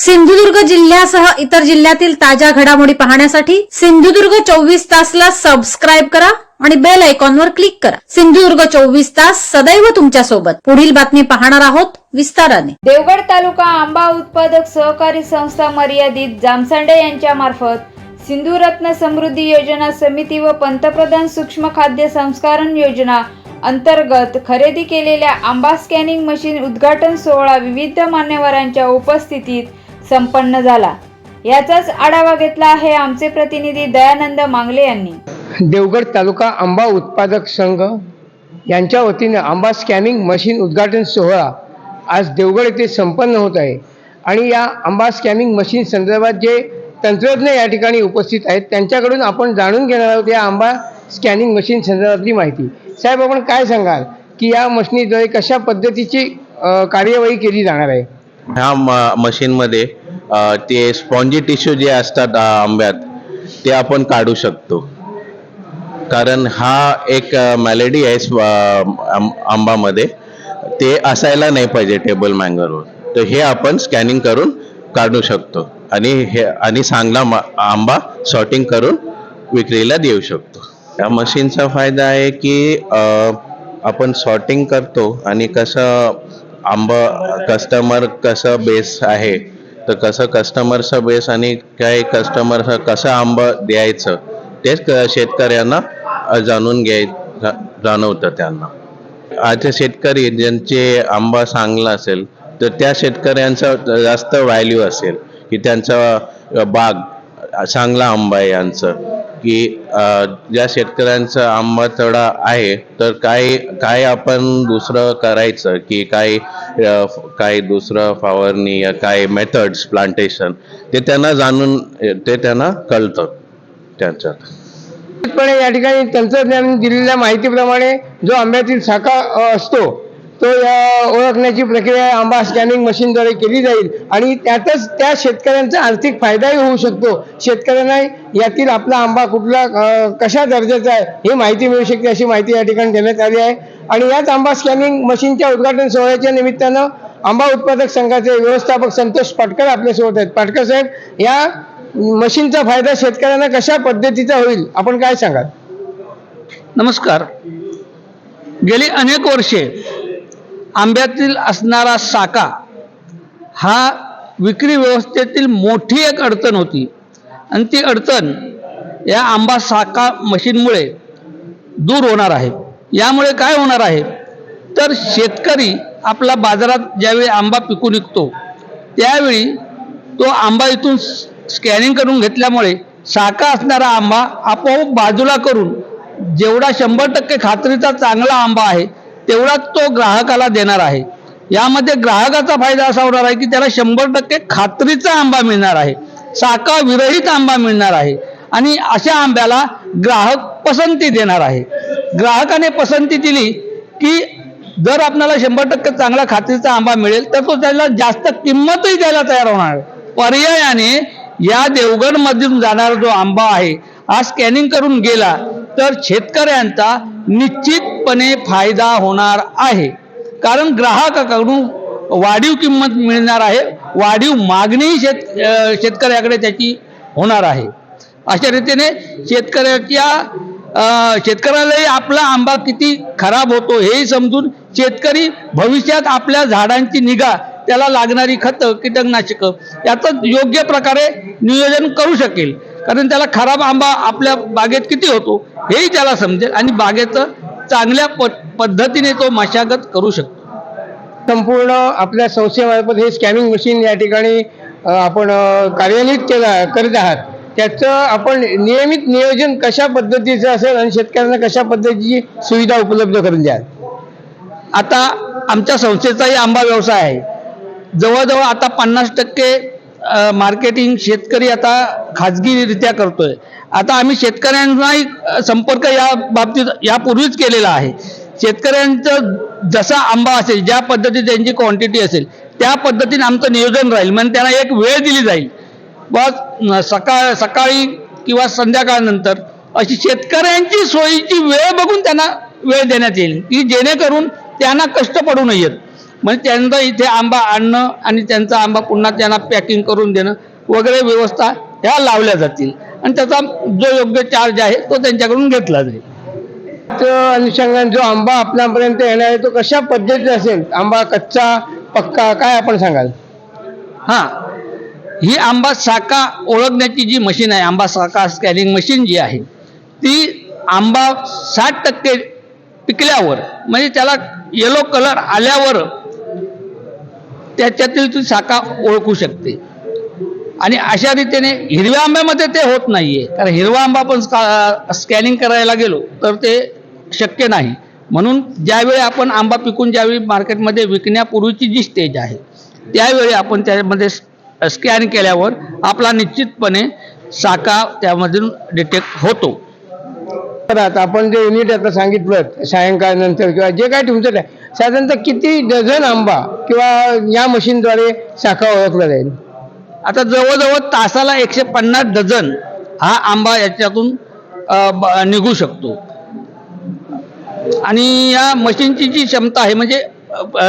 सिंधुदुर्ग जिल्ह्यासह इतर जिल्ह्यातील ताज्या घडामोडी पाहण्यासाठी सिंधुदुर्ग चोवीस तासला सबस्क्राईब करा आणि बेल आयकॉनवर क्लिक करा. सिंधुदुर्ग चोवीस तास सदैव तुमच्यासोबत पुढील बातमी पाहणार आहोत विस्ताराने. देवगड तालुका आंबा उत्पादक सहकारी संस्था मर्यादित जामसांडे यांच्या मार्फत सिंधुरत्न समृद्धी योजना समिती व पंतप्रधान सूक्ष्म खाद्य संस्करण योजना अंतर्गत खरेदी केलेल्या आंबा स्कॅनिंग मशीन उद्घाटन सोहळा विविध मान्यवरांच्या उपस्थितीत संपन्न झाला. याचाच आढावा घेतला आहे आमचे प्रतिनिधी दयानंद मांगले यांनी. देवगड तालुका आंबा उत्पादक संघ यांच्या वतीने आंबा स्कॅनिंग मशीन उद्घाटन सोहळा आज देवगड येथे संपन्न होत आहे. आणि या आंबा स्कॅनिंग मशीन संदर्भात जे तंत्रज्ञ या ठिकाणी उपस्थित आहेत त्यांच्याकडून आपण जाणून घेणार आहोत या आंबा स्कॅनिंग मशीन संदर्भातली माहिती. साहेब आपण काय सांगाल की या मशीनीद्वारे कशा पद्धतीची कार्यवाही केली जाणार आहे? ह्या म मशीनमध्ये ते स्पॉन्जी टिश्यू जे असतात आंब्यात ते आपण काढू शकतो. कारण हा एक मॅलेडी आहे आंबामध्ये. ते असायला नाही पाहिजे टेबल मँगरवर तर हे आपण स्कॅनिंग करून काढू शकतो. आणि हे आणि चांगला आंबा सॉर्टिंग करून विक्रीला देऊ शकतो. या मशीनचा फायदा आहे की आपण सॉर्टिंग करतो आणि कसं आंबा कस्टमर कसं बेस आहे? तर कसं कस्टमरचा बेस आणि काय कस्टमर कसं आंबा द्यायचं तेच शेतकऱ्यांना जाणून घ्याय जाणवतं त्यांना. आजचे शेतकरी ज्यांचे आंबा चांगला असेल तर त्या शेतकऱ्यांचा जास्त व्हॅल्यू असेल की त्यांचा बाग चांगला आंबा आहे यांचं. की ज्या शेतकऱ्यांचा आंबा थोडा आहे तर काय काय आपण दुसरं करायचं की काय काय दुसरं फवारणी या काय मेथड्स प्लांटेशन ते त्यांना जाणून ते त्यांना कळतं त्याच्यात. पण या ठिकाणी तंत्रज्ञान दिलेल्या माहितीप्रमाणे जो आंब्यातील साका असतो तो या ओळखण्याची प्रक्रिया आंबा स्कॅनिंग मशीनद्वारे केली जाईल. आणि त्यातच त्या शेतकऱ्यांचा आर्थिक फायदाही होऊ शकतो. शेतकऱ्यांना यातील आपला आंबा कुठला कशा दर्जाचा आहे ही माहिती मिळू शकते अशी माहिती या ठिकाणी देण्यात आली आहे. आणि याच आंबा स्कॅनिंग मशीनच्या उद्घाटन सोहळ्याच्या निमित्तानं आंबा उत्पादक संघाचे व्यवस्थापक संतोष पाटकर आपल्यासोबत आहेत. पाटकर साहेब या मशीनचा फायदा शेतकऱ्यांना कशा पद्धतीचा होईल? आपण काय सांगाल? नमस्कार. गेली अनेक वर्षे आंब्यातील असणारा साका हा विक्री व्यवस्थेतील मोठी एक अडचण होती. आणि ती अडचण या आंबा साका मशीनमुळे दूर होणार आहे. यामुळे काय होणार आहे? तर शेतकरी आपला बाजारात ज्यावेळी आंबा पिकून निघतो त्यावेळी तो आंबा इथून स्कॅनिंग करून घेतल्यामुळे साका असणारा आंबा आपोआप बाजूला करून जेवढा शंभर टक्के खात्रीचा चांगला आंबा आहे तेवढाच तो ग्राहकाला देणार आहे. यामध्ये ग्राहकाचा फायदा असा होणार आहे की त्याला शंभर टक्के खात्रीचा आंबा मिळणार आहे. साका विरहित आंबा मिळणार आहे. आणि अशा आंब्याला ग्राहक पसंती देणार आहे. ग्राहकाने पसंती दिली की जर आपल्याला शंभर टक्के चांगला खात्रीचा आंबा मिळेल तर तो त्याला जास्त किंमतही द्यायला तयार होणार. पर्यायाने या देवगडमधून जाणारा जो आंबा आहे हा स्कॅनिंग करून गेला तर शेतकऱ्यांचा निश्चित पूर्णपणे फायदा होणार आहे. कारण ग्राहकाकडून वाढीव किंमत मिळणार आहे. वाढीव मागणीही शेत शेतकऱ्याकडे त्याची होणार आहे. अशा रीतीने शेतकऱ्याच्या शेतकऱ्यालाही आपला आंबा किती खराब होतो हेही समजून शेतकरी भविष्यात आपल्या झाडांची निगा त्याला लागणारी खतं कीटकनाशकं याचं योग्य प्रकारे नियोजन करू शकेल. कारण त्याला खराब आंबा आपल्या बागेत किती होतो हेही त्याला समजेल आणि बागेचं चांगल्या पद्धतीने तो मशागत करू शकतो. संपूर्ण आपल्या संस्थेमार्फत हे स्कॅनिंग मशीन या ठिकाणी आपण कार्यान्वित केलं करीत आहात. त्याचं आपण नियमित नियोजन कशा पद्धतीचं असेल आणि शेतकऱ्यांना कशा पद्धतीची सुविधा उपलब्ध करून द्याल? आता आमच्या संस्थेचाही आंबा व्यवसाय आहे. जवळजवळ आता पन्नास टक्के मार्केटिंग शेतकरी आता खाजगीरित्या करतोय. आता आम्ही शेतकऱ्यांनाही संपर्क या बाबतीत यापूर्वीच केलेला आहे. शेतकऱ्यांचं जसा आंबा असेल ज्या पद्धतीत त्यांची क्वांटिटी असेल त्या पद्धतीने आमचं नियोजन राहील. म्हणजे त्यांना एक वेळ दिली जाईल. बस सकाळ सकाळी किंवा संध्याकाळनंतर अशी शेतकऱ्यांची सोयीची वेळ बघून त्यांना वेळ देण्यात येईल. की जेणेकरून त्यांना कष्ट पडू नयेत. म्हणजे त्यांचा इथे आंबा आणणं आणि त्यांचा आंबा पुन्हा त्यांना पॅकिंग करून देणं वगैरे व्यवस्था ह्या लावल्या जातील. आणि त्याचा जो योग्य चार्ज आहे तो त्यांच्याकडून घेतला जाईल. अनुषंगाने जो आंबा आपल्यापर्यंत येणार आहे तो कशा पद्धतीचा असेल? आंबा कच्चा पक्का काय आपण सांगाल? हां. ही आंबा साका ओळखण्याची जी मशीन आहे आंबा साका स्कॅनिंग मशीन जी आहे ती आंबा साठ टक्के पिकल्यावर म्हणजे त्याला येलो कलर आल्यावर त्याच्यातील ती साका ओळखू शकते. आणि अशा रीतीने हिरव्या आंब्यामध्ये ते होत नाहीये. कारण हिरवा आंबा आपण स्कॅनिंग करायला गेलो तर ते शक्य नाही. म्हणून ज्यावेळी आपण आंबा पिकून ज्यावेळी मार्केटमध्ये विकण्यापूर्वीची जी स्टेज आहे त्यावेळी आपण त्यामध्ये स्कॅन केल्यावर आपला निश्चितपणे साका त्यामधून डिटेक्ट होतो. तर आता आपण जे युनिट आता सांगितलं सायंकाळनंतर किंवा जे काय तुमचं साधारणतः किती डझन आंबा किंवा या मशीनद्वारे शाखा ओळखला जाईल? आता जवळजवळ तासाला एकशे पन्नास डझन हा आंबा याच्यातून निघू शकतो. आणि या मशीनची जी क्षमता आहे म्हणजे अ,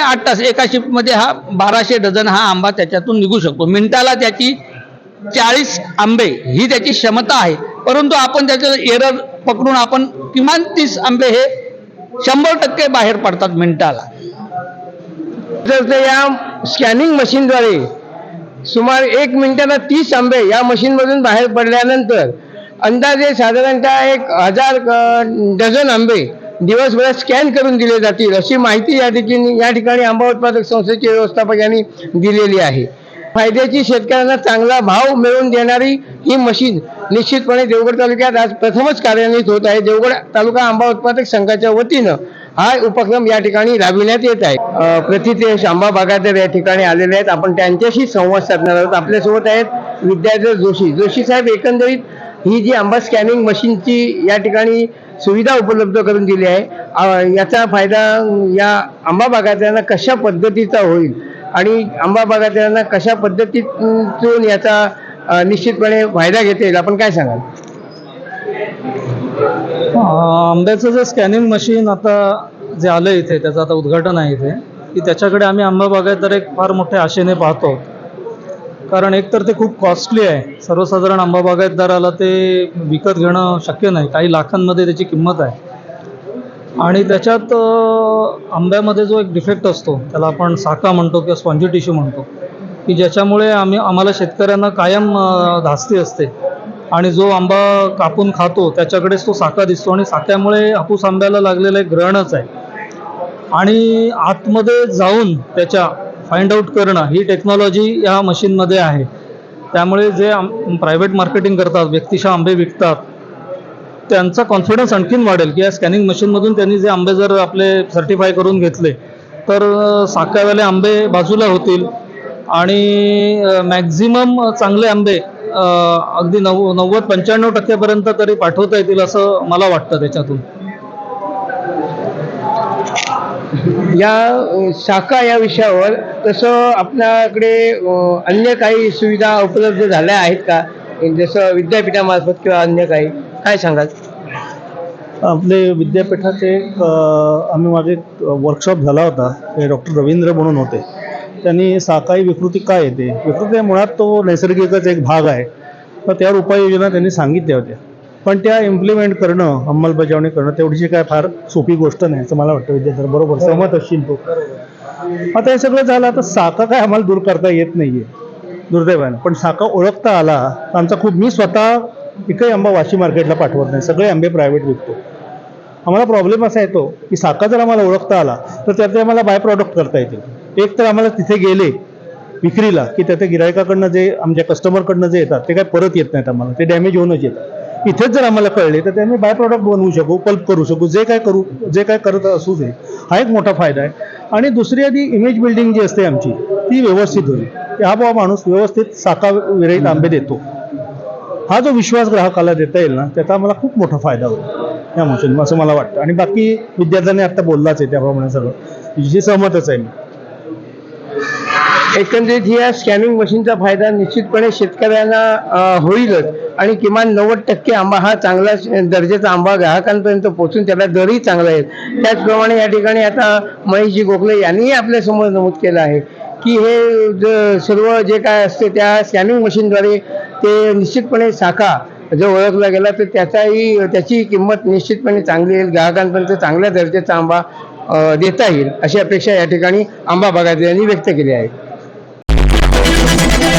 आठ तास एका शिफ्टमध्ये हा बाराशे डझन हा आंबा त्याच्यातून निघू शकतो. मिनिटाला त्याची चाळीस आंबे ही त्याची क्षमता आहे. परंतु आपण त्याचं एरर पकडून आपण किमान तीस आंबे हे शंभर टक्के बाहेर पडतात मिनिटाला. तर ते या स्कॅनिंग मशीनद्वारे सुमारे एक मिनिटाला तीस आंबे या मशीनमधून बाहेर पडल्यानंतर अंदाजे साधारणतः एक हजार डझन आंबे दिवसभरात स्कॅन करून दिले जातील अशी माहिती या ठिकाणी या ठिकाणी आंबा उत्पादक संस्थेचे व्यवस्थापक यांनी दिलेली आहे. फायद्याची शेतकऱ्यांना चांगला भाव मिळवून देणारी ही मशीन निश्चितपणे देवगड तालुक्यात आज प्रथमच कार्यान्वित होत आहे. देवगड तालुका आंबा उत्पादक संघाच्या वतीनं हा उपक्रम या ठिकाणी राबविण्यात येत आहे. प्रतिते शांबा आंबा बागायतर या ठिकाणी आलेले आहेत. आपण त्यांच्याशी संवाद साधणार आहोत. आपल्यासोबत आहेत विद्याधर जोशी. जोशी साहेब एकंदरीत ही जी आंबा स्कॅनिंग मशीनची या ठिकाणी सुविधा उपलब्ध करून दिली आहे याचा फायदा या आंबा बागायतदारांना कशा पद्धतीचा होईल आणि आंबा बागायतदारांना कशा पद्धतीतून याचा निश्चितपणे फायदा घेता येईल? आपण काय सांगाल? आंब्याचं जे स्कॅनिंग मशीन आता जे आलं इथे त्याचं आता उद्घाटन आहे इथे की त्याच्याकडे आम्ही आंबा बागायतदार एक फार मोठ्या आशेने पाहतो. कारण एकतर ते खूप कॉस्टली आहे. सर्वसाधारण आंबा बागायतदाराला ते विकत घेणं शक्य नाही. काही लाखांमध्ये त्याची किंमत आहे. आणि त्याच्यात आंब्यामध्ये जो एक डिफेक्ट असतो त्याला आपण साका म्हणतो किंवा स्पॉन्जी टिश्यू म्हणतो की ज्याच्यामुळे आम्ही आम्हाला शेतकऱ्यांना कायम धास्ती असते. आणि जो आंबा कापून खातो त्याच्याकडेच तो साका दिसतो आणि साक्यामुळे हापूस आंब्याला लागलेलं एक ग्रहणच आहे. आणि आतमध्ये जाऊन त्याच्या फाइंड आउट करणं ही टेक्नॉलॉजी या मशीनमध्ये आहे. त्यामुळे जे प्रायव्हेट मार्केटिंग करतात व्यक्तिशः आंबे विकतात त्यांचा कॉन्फिडन्स आणखीन वाढेल की या स्कॅनिंग मशीनमधून त्यांनी जे आंबे जर आपले सर्टिफाय करून घेतले तर अं, साक्यावाले आंबे बाजूला होतील. आणि मॅक्झिमम चांगले आंबे अगदी नव्व नव्वद पंच्याण्णव टक्क्यापर्यंत तरी पाठवता येतील असं मला वाटतं त्याच्यातून. या शाखा या विषयावर तसं आपल्याकडे अन्य काही सुविधा उपलब्ध झाल्या आहेत का? जसं विद्यापीठामार्फत किंवा अन्य काही काय सांगाल? आपले विद्यापीठाचे एक, आम्ही मागे वर्कशॉप झाला होता. ते डॉक्टर रवींद्र म्हणून होते. त्यांनी साकाई विकृती काय येते विकृती मुळात तो नैसर्गिकच एक भाग आहे. तर त्यावर उपाययोजना त्यांनी सांगितल्या होत्या. पण त्या इम्प्लिमेंट करणं अंमलबजावणी करणं तेवढीशी काय फार सोपी गोष्ट नाही असं मला वाटतं विद्यार्थी. बरोबर सहमत असशील तू. आता हे सगळं झालं आता साका काय आम्हाला दूर करता येत नाहीये दुर्दैवानं. पण साका ओळखता आला तर आमचा खूप मी स्वतः एकही आंबा वाशी मार्केटला पाठवत नाही सगळे आंबे प्रायव्हेट विकतो. आम्हाला प्रॉब्लेम असा येतो की साका जर आम्हाला ओळखता आला तर त्याचे आम्हाला बाय प्रॉडक्ट करता येतील. एक तर आम्हाला तिथे गेले विक्रीला की त्या गिरायकाकडनं जे आमच्या कस्टमरकडनं जे येतात ते काय परत येत नाहीत आम्हाला. ते डॅमेज होऊनच येतात. इथेच जर आम्हाला कळले तर ते आम्ही बाय प्रॉडक्ट बनवू शकू पल्प करू शकू जे काय करू जे काय करत असू दे. हा एक मोठा फायदा आहे. आणि दुसरी आधी इमेज बिल्डिंग जी असते आमची ती व्यवस्थित होईल. की हा बाबा माणूस व्यवस्थित साका विरहित आंबे देतो. हा जो विश्वास ग्राहकाला देता येईल ना त्याचा आम्हाला खूप मोठा फायदा होईल. या मोशन असं मला वाटतं. आणि बाकी विद्यार्थ्यांनी आता बोललाच आहे त्याप्रमाणे सगळं. तिची सहमतच आहे मी. एकंदरीत या स्कॅनिंग मशीनचा फायदा निश्चितपणे शेतकऱ्यांना होईलच. आणि किमान नव्वद टक्के आंबा हा चांगला दर्जाचा आंबा ग्राहकांपर्यंत पोहोचून त्याला दरही चांगला येईल. त्याचप्रमाणे या ठिकाणी आता महेशजी गोखले यांनीही आपल्यासमोर नमूद केलं आहे की हे ज- सर्व जे काय असते त्या स्कॅनिंग मशीनद्वारे ते निश्चितपणे साखा जर ओळखला गेला तर त्याचाही त्याची किंमत निश्चितपणे चांगली येईल. ग्राहकांपर्यंत चांगल्या दर्जाचा आंबा देता येईल अशी अपेक्षा या ठिकाणी आंबा बागायतदारांनी व्यक्त केली आहे.